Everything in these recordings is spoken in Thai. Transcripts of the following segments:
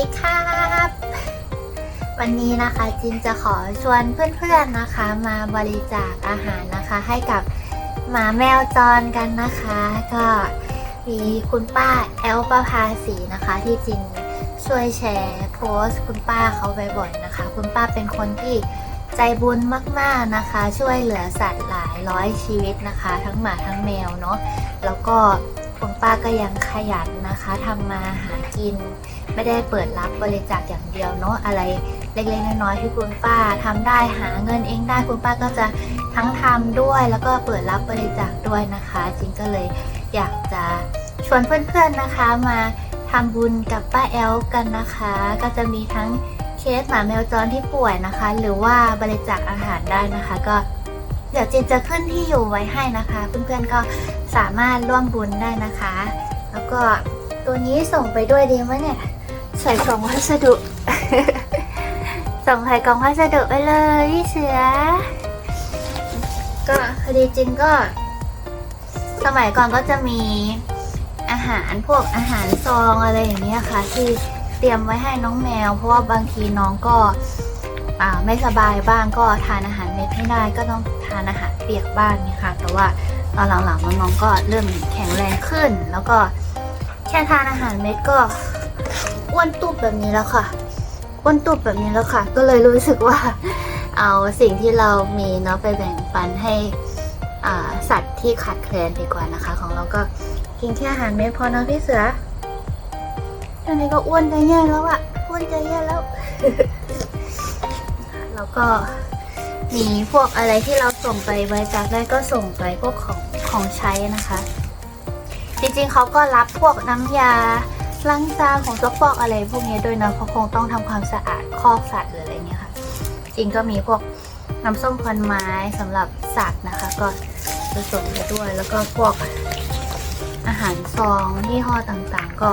ดีครับ วันนี้นะคะจินจะขอชวนเพื่อนๆนะคะ มาบริจาคอาหารนะคะ ให้กับหมาแมวจรกันนะคะ ก็มีคุณป้าแอลประภาสีนะคะ ที่จินช่วยแชร์โพสต์คุณป้าเขาบ่อยๆนะคะ คุณป้าเป็นคนที่ใจบุญมากๆนะคะ ช่วยเหลือสัตว์หลายร้อยชีวิตนะคะ ทั้งหมาทั้งแมวเนาะแล้วก็ คุณป้าก็ยังขยันนะคะทำมาหากิน ไม่ได้เปิดรับบริจาคอย่างเดียวเนาะอะไรเล็กๆน้อยๆที่คุณป้าทำได้หาเงินเองได้คุณป้าก็จะทั้งทำด้วยแล้วก็เปิดรับบริจาคด้วยนะคะจริงก็เลยอยากจะชวนเพื่อนๆนะคะมาทำบุญกับป้าแอลกันนะคะ ก็จะมีทั้งเคสหมาแมวจรที่ป่วยนะคะ หรือว่าบริจาคอาหารได้นะคะก็ เดี๋ยวจินจะขึ้นที่อยู่ไว้ให้นะคะ เพื่อนๆก็สามารถร่วมบุญได้นะคะ แล้วก็ตัวนี้ส่งไปด้วยดีไหมเนี่ย ใส่กล่องพัสดุ ส่งใส่กล่องพัสดุไปเลยพี่เสือ ก็พอดีจินก็ สมัยก่อนก็จะมีอาหารพวกอาหารซองอะไรอย่างเงี้ยค่ะ ที่เตรียมไว้ให้น้องแมว เพราะว่าบางทีน้องก็ ไม่สบายบ้างก็ทานอาหารเม็ดไม่ได้ก็ต้องทานอาหารเปียกบ้างนี่ค่ะแต่ว่าตอนหลังๆน้องๆก็เริ่มแข็งแรงขึ้น แล้วก็แค่ทานอาหารเม็ดก็อ้วนตุบแบบนี้แล้วค่ะอ้วนตุบแบบนี้แล้วค่ะ ก็เลยรู้สึกว่าเอาสิ่งที่เรามีเนาะไปแบ่งปันให้สัตว์ที่ขาดแคลนดีกว่านะคะ ของเราก็กินแค่อาหารเม็ดพอเนาะพี่เสือตอนนี้ก็อ้วนจะแย่แล้วอะอ้วนจะแย่แล้ว แล้วก็มีพวกอะไรที่เราส่งไปบริจาคได้ก็ส่งไปพวกของของใช้นะคะ จริงๆเขาก็รับพวกน้ำยาล้างจานของตัวปอกอะไรพวกนี้ด้วยนะเพราะคงต้องทำความสะอาดคอกสัตว์หรืออะไรเงี้ยค่ะ จริงก็มีพวกน้ำส้มควันไม้สำหรับสัตว์นะคะ ก็จะส่งไปด้วยแล้วก็พวกอาหารซองยี่ห้อต่างๆ ก็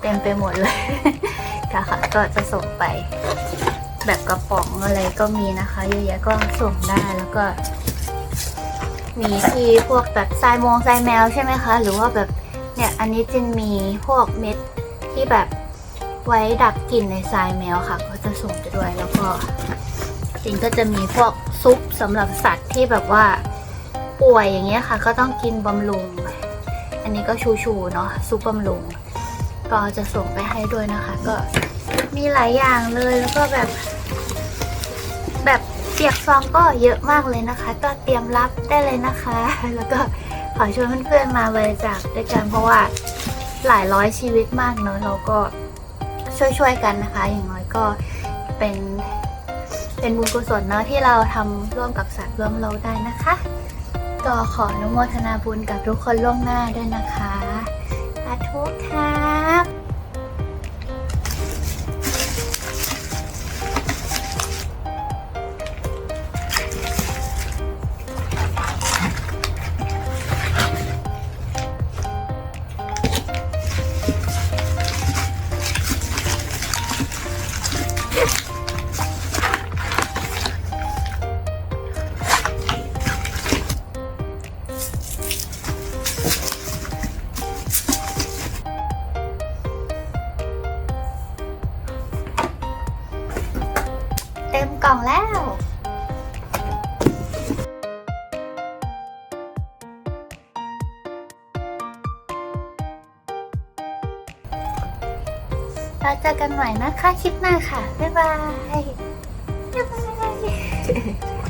เต็มไปหมดเลยค่ะค่ะก็จะส่งไป แบบกระป๋องอะไรก็มีนะคะเยอะแยะก็ส่งได้แล้วก็ มีที่พวกแบบทรายมงทรายแมวใช่ไหมคะ หรือว่าแบบเนี่ยอันนี้จินมีพวกเม็ดที่แบบไว้ดับกลิ่นในทรายแมวค่ะ ก็จะส่งไปด้วยแล้วก็จินก็จะมีพวกซุปสำหรับสัตว์ที่แบบว่าป่วยอย่างเงี้ยค่ะ ก็ต้องกินบำรุง อันนี้ก็ชูชูๆเนาะซุปบำรุง ก็จะส่งไปให้ด้วยนะคะ ก็มีหลายอย่างเลยแล้วก็แบบ แบบเปียกซองก็เยอะมากเลยนะคะ ก็เตรียมรับได้เลยนะคะ แล้วก็ขอชวนเพื่อนๆมาบริจาคด้วยกันเพราะว่าหลายร้อยชีวิตมากเนอะเราก็ช่วยๆกันนะคะ อย่างน้อยก็เป็นเป็นบุญกุศลเนอะที่เราทำร่วมกับสัตว์ร่วมโลกได้นะคะก็ขออนุโมทนาบุญกับทุกคนล่วงหน้าด้วยนะคะสาธุครับ ต็มกล่องแล้ว เราเจอกันใหม่นะคะคลิปหน้าค่ะ บ๊ายบาย บ๊ายบาย